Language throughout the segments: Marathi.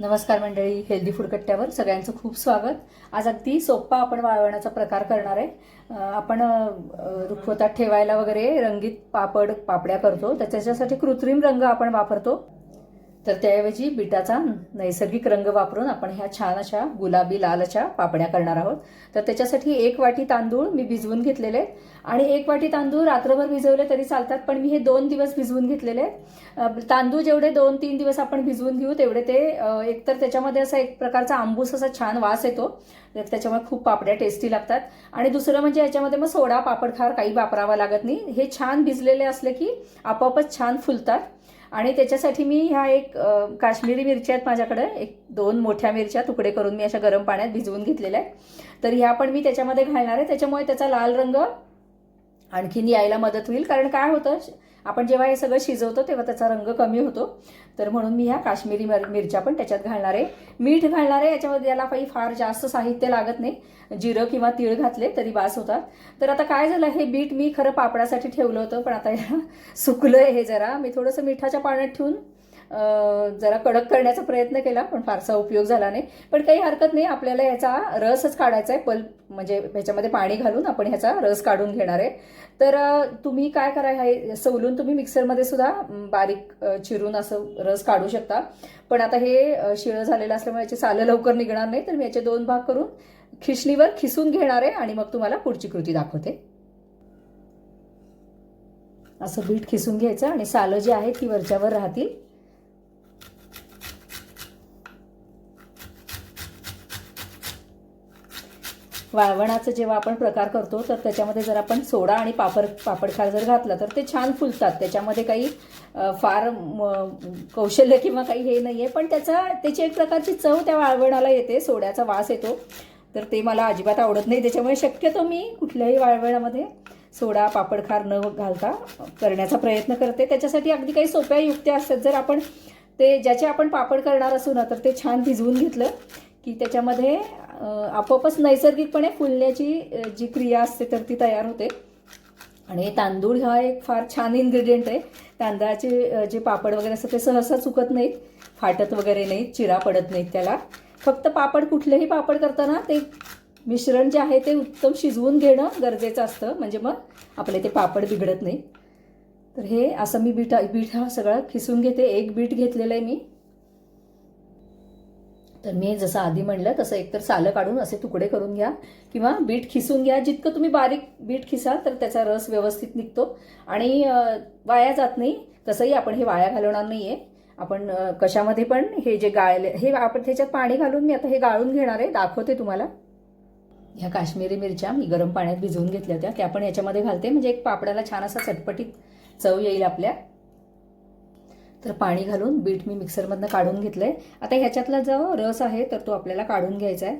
नमस्कार मंडळी हेल्दी फूड कट्ट्यावर सगळ्यांचं खूप स्वागत. आज अगदी सोप्पा आपण वाळवण्याचा प्रकार करणार आहे. आपण रुखवतात ठेवायला वगैरे रंगीत पापड पापड्या करतो. त्याच्यासाठी कृत्रिम रंग आपण वापरतो. तर त्याऐवजी बिटाचा नैसर्गिक रंग वापरून आपण ह्या छान अशा गुलाबी लाल अशा पापड्या करणार आहोत. तर त्याच्यासाठी एक वाटी तांदूळ मी भिजवून घेतलेले आहेत. आणि एक वाटी तांदूळ रात्रभर भिजवले तरी चालतात पण मी हे दोन दिवस भिजवून घेतलेले आहेत. तांदूळ जेवढे दोन तीन दिवस आपण भिजवून घेऊ तेवढे ते एकतर त्याच्यामध्ये असा एक प्रकारचा आंबूस असा छान वास येतो. त्याच्यामुळे खूप पापड्या टेस्टी लागतात. आणि दुसरं म्हणजे याच्यामध्ये मग सोडा पापडखार काही वापरावा लागत नाही. हे छान भिजलेले असले की आपोआपच छान फुलतात. आणि त्याच्यासाठी मी ह्या एक काश्मीरी मिरच्या आहेत माझ्याकडे. एक दोन मोठ्या मिरच्या तुकडे करून मी अशा गरम पाण्यात भिजवून घेतलेल्या आहेत. तर ह्या पण मी त्याच्यामध्ये घालणार आहे. त्याच्यामुळे त्याचा लाल रंग आणखीन यायला मदत होईल. कारण काय होतं आपण जेव्हा हे सगळं शिजवतो तेव्हा त्याचा रंग कमी होतो. तर म्हणून मी ह्या काश्मीरी मिर मिरच्या पण त्याच्यात घालणार आहे. मीठ घालणार आहे याच्यामध्ये याला काही फार जास्त साहित्य लागत नाही. जिरं किंवा तीळ घातले तरी बास होतात. तर आता काय झालं हे बीट मी खरं पापडासाठी ठेवलं होतं पण आता या आहे हे जरा. मी थोडंसं मिठाच्या पाण्यात ठेवून जरा कडक करण्याचा प्रयत्न केला पण फारसा उपयोग झाला नाही. पण काही हरकत नाही आपल्याला याचा रसच काढायचा आहे. पल्प म्हणजे ह्याच्यामध्ये पाणी घालून आपण ह्याचा रस काढून घेणार आहे. तर तुम्ही काय करा हे सवलून तुम्ही मिक्सरमध्ये सुद्धा बारीक चिरून असं रस काढू शकता. पण आता हे शिळं झालेलं असल्यामुळे याचे सालं लवकर निघणार नाही. तर मी याचे दोन भाग करून खिशणीवर खिसून घेणार आहे आणि मग तुम्हाला पुढची कृती दाखवते. असं बीट खिसून घ्यायचं आणि सालं जी आहेत ती वरच्यावर राहतील. वाळवणाचं जेव्हा आपण प्रकार करतो तर त्याच्यामध्ये जर आपण सोडा आणि पापड पापडखार जर घातला तर ते छान फुलतात. त्याच्यामध्ये काही फार कौशल्य किंवा काही हे नाही आहे पण त्याचा त्याची एक प्रकारची चव त्या वाळवणाला येते सोड्याचा वास येतो. तर ते मला अजिबात आवडत नाही. त्याच्यामुळे शक्यतो मी कुठल्याही वाळवणामध्ये सोडा पापडखार न घालता करण्याचा प्रयत्न करते. त्याच्यासाठी अगदी काही सोप्या युक्त्या असतात. जर आपण ते ज्याचे आपण पापड करणार असू ना तर ते छान भिजवून घेतलं की त्याच्यामध्ये आपोआपच नैसर्गिकपणे फुलण्याची जी क्रिया असते तर ती तयार होते. आणि तांदूळ हा एक फार छान इन्ग्रेडियंट आहे. तांदळाचे जे पापड वगैरे असतात ते सहसा चुकत नाहीत. फाटत वगैरे नाहीत चिरा पडत नाहीत त्याला. फक्त पापड कुठलेही पापड करताना ते मिश्रण जे आहे ते उत्तम शिजवून घेणं गरजेचं असतं. म्हणजे मग आपले ते पापड बिघडत नाही तर हे असं मी बीट बीठ हा सगळा खिसून घेते. एक बीट घेतलेलं आहे मी. तर मी जसं आधी म्हणलं तसं एकतर सालं काढून असे तुकडे करून घ्या किंवा बीट खिसून घ्या. जितकं तुम्ही बारीक बीट खिसाल तर त्याचा रस व्यवस्थित निघतो. आणि वाया जात नाही. तसंही आपण हे वाया घालवणार नाही आहे आपण कशामध्ये पण हे जे गाळले हे आपण त्याच्यात पाणी घालून मी आता हे गाळून घेणार आहे. दाखवते तुम्हाला. ह्या काश्मीरी मिरच्या मी गरम पाण्यात भिजवून घेतल्या होत्या. त्या पण याच्यामध्ये घालते. म्हणजे एक पापडाला छान असा चटपटीत चव येईल आपल्या. तर पाणी घालून बीट मी मिक्सरमधनं काढून घेतलं आहे आता ह्याच्यातला जो रस आहे तर तो आपल्याला काढून घ्यायचा आहे.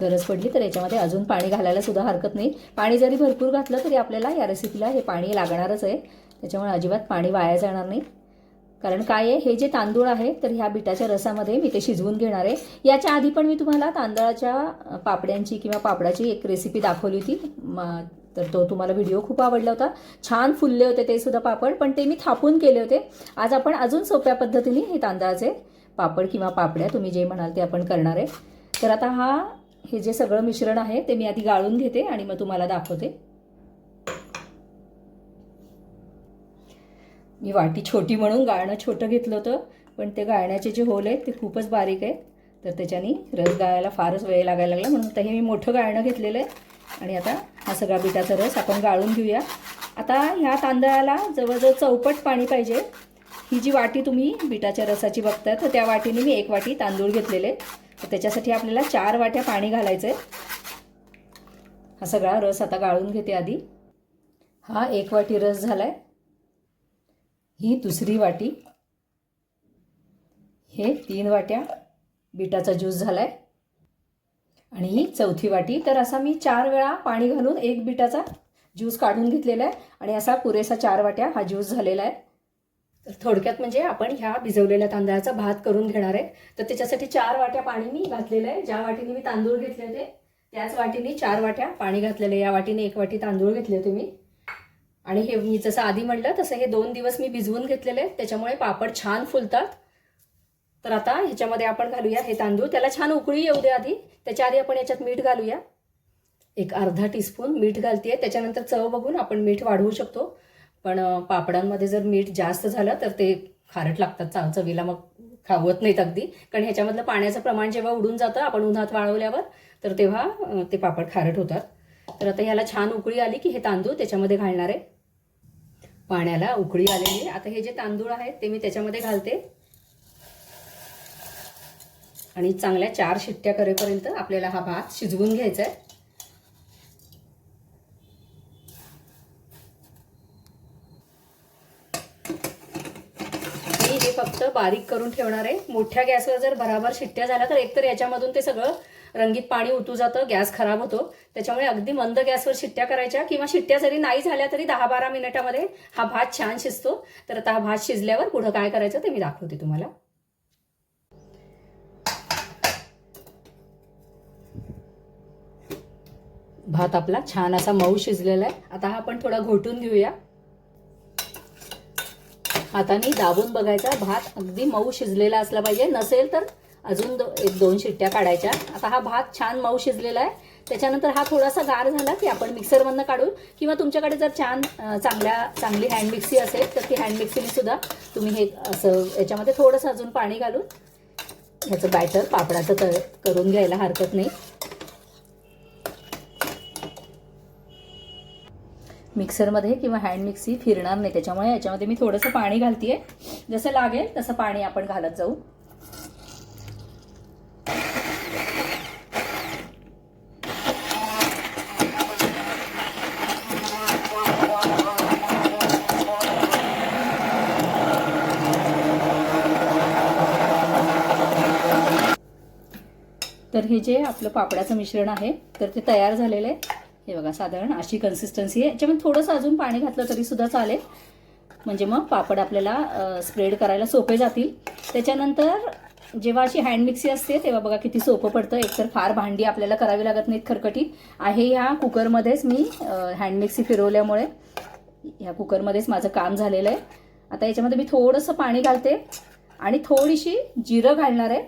गरज पडली तर याच्यामध्ये अजून पाणी घालायला सुद्धा हरकत नाही. पाणी जरी भरपूर घातलं तरी आपल्याला या रेसिपीला हे पाणी लागणारच आहे. त्याच्यामुळे अजिबात पाणी वाया जाणार नाही. कारण काय आहे? हे जे तांदूळ आहे तर ह्या बिटाच्या रसामध्ये मी ते शिजवून घेणार आहे. याच्या आधी पण मी तुम्हाला तांदळाच्या पापड्यांची किंवा पापडाची एक रेसिपी दाखवली होती. तर तो तुम्हाला व्हिडिओ खूप आवडला होता. छान फुलले होते ते सुद्धा पापड पण ते मी थापून केले होते. आज आपण अजून सोप्या पद्धतीने हे तांदळाचे पापड किंवा पापड्या तुम्ही जे म्हणाल ते आपण करणार आहे. तर आता हा हे जे सगळं मिश्रण आहे ते मी आधी गाळून घेते आणि मग तुम्हाला दाखवते. मी वाटी छोटी म्हणून गाळणं छोटं घेतलं होतं पण ते गाळण्याचे जे होल आहेत ते खूपच बारीक आहेत. तर त्याच्यानी रस गाळायला फारच वेळ लागायला लागला म्हणून तर हे मी मोठं गाळणं घेतलेलं आहे. आणि आता हा सगळा बिटाचा रस आपण गाळून घेऊया. आता ह्या तांदळाला जवळजवळ चौपट पाणी पाहिजे. ही जी वाटी तुम्ही बिटाच्या रसाची बघताय तर त्या वाटीने मी एक वाटी तांदूळ घेतलेले. तर त्याच्यासाठी आपल्याला चार वाट्या पाणी घालायचं आहे हा सगळा रस आता गाळून घेते आधी. हा एक वाटी रस झाला आहे ही दुसरी वाटी. हे तीन वाट्या बिटाचा ज्यूस झाला आहे आणि ही चौथी वाटी. तर असा मी चार वेळा पाणी घालून एक बिटाचा ज्यूस काढून घेतलेला आहे. आणि असा पुरेसा चार वाट्या हा ज्यूस झालेला आहे. तर थोडक्यात म्हणजे आपण ह्या भिजवलेल्या तांदळाचा भात करून घेणार आहे. तर त्याच्यासाठी चार वाट्या पाणी मी घातलेलं आहे. ज्या वाटीने मी तांदूळ घेतले होते त्याच वाटीने चार वाट्या पाणी घातलेलं या वाटीने एक वाटी तांदूळ घेतले होते मी. आणि हे मी जसं आधी म्हटलं तसं हे दोन दिवस मी भिजवून घेतलेले आहेत. त्याच्यामुळे पापड छान फुलतात. तर आता ह्याच्यामध्ये आपण घालूया हे तांदूळ. त्याला छान उकळी येऊ दे आधी. त्याच्या आधी आपण याच्यात मीठ घालूया. एक अर्धा टीस्पून मीठ घालते त्याच्यानंतर चव बघून आपण मीठ वाढवू शकतो. पण पापडांमध्ये जर मीठ जास्त झालं तर ते खारट लागतात चा चवीला मग खावत नाहीत अगदी. कारण ह्याच्यामधलं पाण्याचं प्रमाण जेव्हा उडून जातं आपण उन्हात वाळवल्यावर तर तेव्हा ते पापड खारट होतात. तर आता ह्याला छान उकळी आली की हे तांदूळ त्याच्यामध्ये घालणार आहे. पाण्याला उकळी आलेली आता हे जे तांदूळ आहेत ते मी त्याच्यामध्ये घालते. आणि चांगल्या चार शिट्ट्या करेपर्यंत आपल्याला हा भात शिजवून घ्यायचा आहे मी हे फक्त बारीक करून ठेवणार आहे. मोठ्या गॅसवर जर भराभर शिट्ट्या झाल्या तर एकतर याच्यामधून ते सगळं रंगीत पाणी उतू जातं गॅस खराब होतो. त्याच्यामुळे अगदी मंद गॅसवर शिट्ट्या करायच्या किंवा शिट्ट्या जरी नाही झाल्या तरी दहा बारा मिनिटामध्ये हा भात छान शिजतो. तर आता हा भात शिजल्यावर पुढं काय करायचं ते मी दाखवते तुम्हाला. भात आपला छान असा मऊ शिजलेला आहे. आता हा आपण थोडा घोटून घेऊया. हाताने दाबून बघायचा भात अगदी मऊ शिजलेला असला पाहिजे. नसेल तर अजून दो एक दोन शिट्ट्या काढायच्या. आता हा भात छान मऊ शिजलेला आहे. त्याच्यानंतर हा थोडासा गार झाला की आपण मिक्सरमधनं काढू किंवा तुमच्याकडे जर छान चांगल्या चांगली हँड मिक्सी असेल तर ती हँड मिक्सीने सुद्धा तुम्ही हे असं याच्यामध्ये थोडंसं अजून पाणी घालून ह्याचं बॅटर पापडाचं तर करून घ्यायला हरकत नाही. मिक्सरमध्ये किंवा हँड मिक्सी फिरणार नाही. त्याच्यामुळे याच्यामध्ये मी थोडंसं पाणी घालतीये. जसं लागेल तसं पाणी आपण घालत जाऊ. तर हे जे आपलं पापडाचं मिश्रण आहे तर ते तयार झालेलं आहे. हे बघा साधारण अशी कन्सिस्टन्सी आहे. याच्यामध्ये थोडंसं अजून पाणी घातलं तरी सुद्धा चालेल. म्हणजे मग पापड आपल्याला स्प्रेड करायला सोपे जातील. त्याच्यानंतर जेव्हा अशी हँड मिक्सी असते तेव्हा बघा किती सोपं पडतं. एकतर फार भांडी आपल्याला करावी लागत नाहीत खरकटी आहे ह्या कुकरमध्येच मी हँड मिक्सी फिरवल्यामुळे ह्या कुकरमध्येच माझं काम झालेलं आहे. आता याच्यामध्ये मी थोडंसं पाणी घालते आणि थोडीशी जिरं घालणार आहे.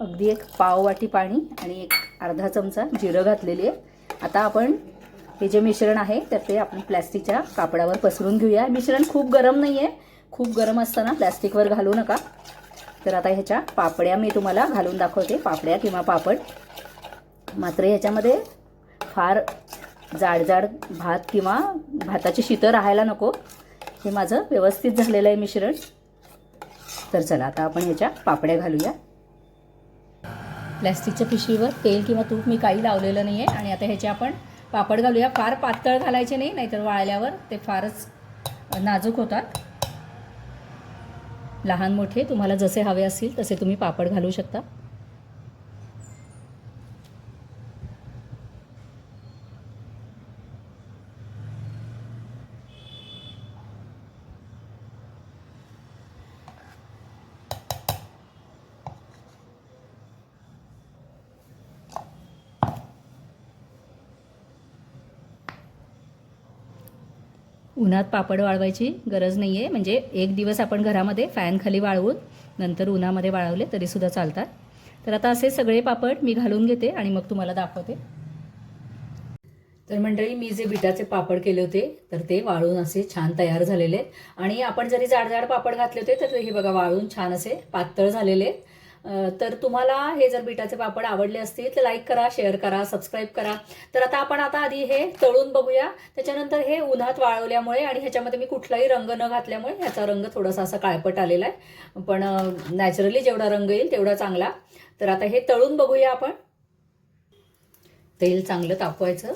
अगदी एक पाव वाटी पाणी आणि एक अर्धा चमचा जिरं घातलेली आहे. आता आपण हे जे मिश्रण आहे तर ते आपण प्लॅस्टिकच्या कापडावर पसरून घेऊया. मिश्रण खूप गरम नाही आहे खूप गरम असताना प्लॅस्टिकवर घालू नका. तर आता ह्याच्या पापड्या मी तुम्हाला घालून दाखवते. पापड्या किंवा पापड. मात्र ह्याच्यामध्ये फार जाड जाड भात किंवा भाताची शीतं राहायला नको. हे माझं व्यवस्थित झालेलं आहे मिश्रण. तर चला आता आपण ह्याच्या पापड्या घालूया. प्लॅस्टिकच्या पिशवीवर तेल किंवा तूप मी काही लावलेलं नाही आहे आणि आता ह्याचे आपण पापड घालूया. फार पातळ घालायचे नाही नाहीतर वाळल्यावर ते फारच नाजूक होतात. लहान मोठे तुम्हाला जसे हवे असतील तसे तुम्ही पापड घालू शकता. उन्हात पापड वाळवायची गरज नाही आहे म्हणजे एक दिवस आपण घरामध्ये फॅनखाली वाळवून नंतर उन्हामध्ये वाळवले तरीसुद्धा चालतात. तर आता असे सगळे पापड मी घालून घेते आणि मग तुम्हाला दाखवते. तर मंडळी मी जे बिटाचे पापड केले होते तर ते वाळून असे छान तयार झालेले आणि आपण जरी जाड जाड पापड घातले होते तर हे बघा वाळून छान असे पातळ झालेले आहेत. तर तुम्हाला हे जर बिटाचे पापड आवडले असतील तर लाईक करा शेअर करा सबस्क्राईब करा. तर आता आपण आता आधी हे तळून बघूया. त्याच्यानंतर हे उन्हात वाळवल्यामुळे आणि ह्याच्यामध्ये मी कुठलाही रंग न घातल्यामुळे ह्याचा रंग थोडासा असा काळपट आलेला आहे. पण नॅचरली जेवढा रंग येईल तेवढा चांगला. तर आता हे तळून बघूया आपण. तेल चांगलं तापवायचं.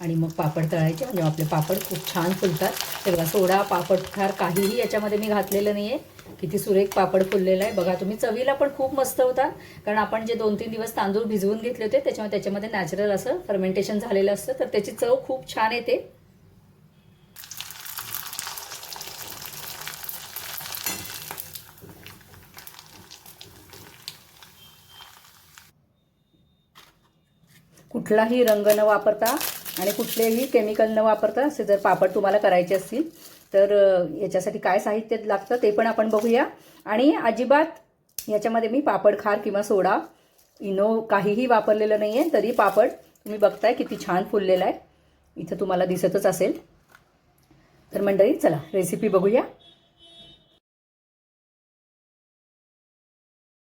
आणि मग पापड तळायचे म्हणजे आपले पापड खूप छान फुलतात. ते बघा सोडा पापड खार काहीही याच्यामध्ये मी घातलेलं नाही आहे किती सुरेख पापड फुललेला आहे. बघा तुम्ही चवीला पण खूप मस्त होता कारण आपण जे दोन तीन दिवस तांदूळ भिजवून घेतले होते त्याच्यामुळे त्याच्यामध्ये नॅचरल असं फर्मेंटेशन झालेलं असतं. तर त्याची चव खूप छान येते. कुठलाही रंग न वापरता आणि कुठलेही केमिकल न वापरता असे जर पापड तुम्हाला करायचे असतील तर याच्यासाठी काय साहित्य लागतं ते पण आपण बघूया. आणि अजिबात याच्यामध्ये मी पापड खार किंवा सोडा इनो काहीही वापरलेलं नाही आहे तरी पापड तुम्ही बघताय किती छान फुललेला आहे. इथं तुम्हाला दिसतच असेल. तर मंडळी चला रेसिपी बघूया.